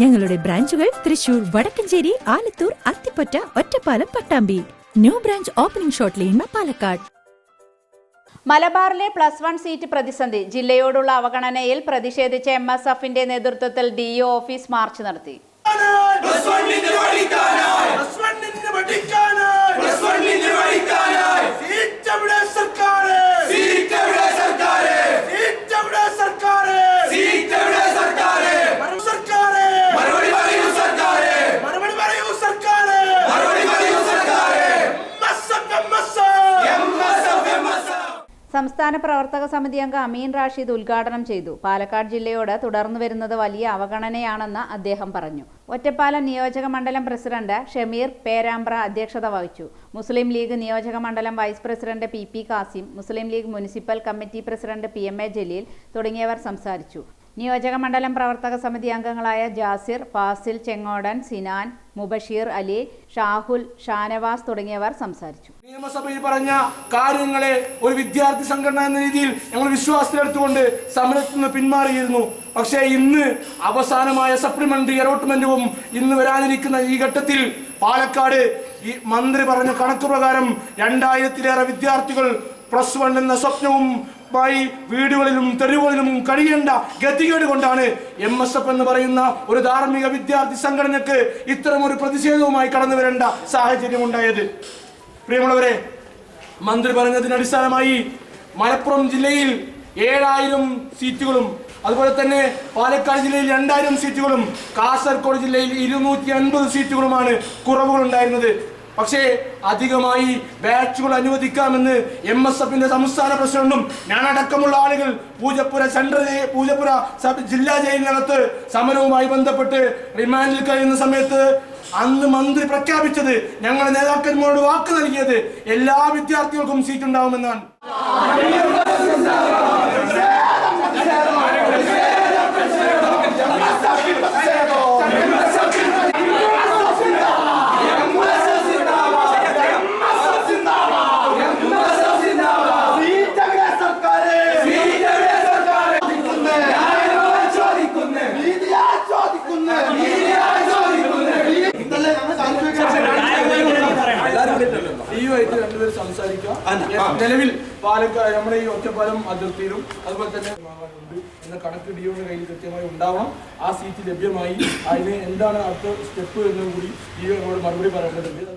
ഞങ്ങളുടെ ബ്രാഞ്ചുകൾ Thrissur Vadakkencherry Alathur Athippatta Ottapalam Pattambi. New branch opening shot ലീൻമ പാലക്കാട്. മലബാറിലെ പ്ലസ് വൺ സീറ്റ് പ്രതിസന്ധി ജില്ലയോടുള്ള അവഗണനയിൽ പ്രതിഷേധിച്ച എം എസ് എഫിന്റെ നേതൃത്വത്തിൽ ഡി ഒ ഓഫീസ് മാർച്ച് നടത്തി. പ്ലസ് വണ്ണിന് പഠിക്കാനായി. പ്ലസ് വണ്ണിന് പഠിക്കാനായി. പ്ലസ് വണ്ണിന് പഠിക്കാനായി. സംസ്ഥാന പ്രവർത്തക സമിതി അംഗം അമീൻ റാഷിദ് ഉദ്ഘാടനം ചെയ്തു. പാലക്കാട് ജില്ലയോട് തുടർന്നു വരുന്നത് വലിയ അവഗണനയാണെന്ന് അദ്ദേഹം പറഞ്ഞു. ഒറ്റപ്പാലം നിയോജക മണ്ഡലം പ്രസിഡന്റ് ഷമീർ പേരാമ്പ്ര അധ്യക്ഷത വഹിച്ചു. മുസ്ലിം ലീഗ് നിയോജക മണ്ഡലം vice president P P Kasim Muslim League municipal committee president P M A Jaleel തുടങ്ങിയവർ സംസാരിച്ചു. നിയോജക മണ്ഡലം പ്രവർത്തക സമിതി അംഗങ്ങളായ ജാസിർ ഫാസിൽ ചെങ്ങോടൻ സിനാൻ മുബഷീർ അലി ഷാഹുൽ ഷാനവാസ് തുടങ്ങിയവർ സംസാരിച്ചു. നിയമസഭയിൽ പറഞ്ഞ കാര്യങ്ങളെ ഒരു വിദ്യാർത്ഥി സംഘടന എന്ന രീതിയിൽ ഞങ്ങൾ വിശ്വാസത്തിലെടുത്തുകൊണ്ട് സമരത്തിൽ നിന്ന് പിന്മാറിയിരുന്നു. പക്ഷേ ഇന്ന് അവസാനമായ സപ്ലിമെന്ററി അലോട്ട്മെന്റും ഇന്ന് വരാനിരിക്കുന്ന ഈ ഘട്ടത്തിൽ പാലക്കാട് ഈ മന്ത്രി പറഞ്ഞ കണക്ക് പ്രകാരം രണ്ടായിരത്തിലേറെ വിദ്യാർത്ഥികൾ പ്ലസ് വൺ എന്ന സ്വപ്നവും ായി വീടുകളിലും തെരുവുകളിലും കഴിയേണ്ട ഗതികേട് കൊണ്ടാണ് എം എസ് എഫ് എന്ന് പറയുന്ന ഒരു ധാർമ്മിക വിദ്യാർത്ഥി സംഘടനക്ക് ഇത്തരം ഒരു പ്രതിഷേധവുമായി കടന്നു വരേണ്ട സാഹചര്യം ഉണ്ടായത്. പ്രിയമുള്ളവരെ മന്ത്രി പറഞ്ഞതിന് അടിസ്ഥാനമായി മലപ്പുറം ജില്ലയിൽ ഏഴായിരം സീറ്റുകളും അതുപോലെ തന്നെ പാലക്കാട് ജില്ലയിൽ രണ്ടായിരം സീറ്റുകളും കാസർഗോഡ് ജില്ലയിൽ ഇരുന്നൂറ്റി അൻപത് സീറ്റുകളുമാണ് കുറവുകൾ ഉണ്ടായിരുന്നത് പക്ഷേ അധികമായി ബാച്ചുകൾ അനുവദിക്കാമെന്ന് എം എസ് എഫിന്റെ സംസ്ഥാന പ്രസിഡന്റും ഞാനടക്കമുള്ള ആളുകൾ പൂജപ്പുര സെൻട്രൽ പൂജപ്പുര ജില്ലാ ജയിലിനകത്ത് സമരവുമായി ബന്ധപ്പെട്ട് റിമാൻഡിൽ കഴിയുന്ന സമയത്ത് അന്ന് മന്ത്രി പ്രഖ്യാപിച്ചത് ഞങ്ങളെ നേതാക്കന്മാരോട് വാക്ക് നൽകിയത് എല്ലാ വിദ്യാർത്ഥികൾക്കും സീറ്റ് ഉണ്ടാവുമെന്നാണ്. സംസാരിക്കാം. നിലവിൽ പാലക്കാട് നമ്മുടെ ഈ ഒറ്റപ്പാലം അതിർത്തിയിലും അതുപോലെ തന്നെ എന്ന കണക്ക് ഡിയോയുടെ കയ്യിൽ കൃത്യമായി ഉണ്ടാവണം. ആ സീറ്റ് ലഭ്യമായി. അതിന് എന്താണ് അടുത്ത സ്റ്റെപ്പ് എന്നും കൂടി ഡിയോ നമ്മളോട് മറുപടി പറയേണ്ടതുണ്ട്.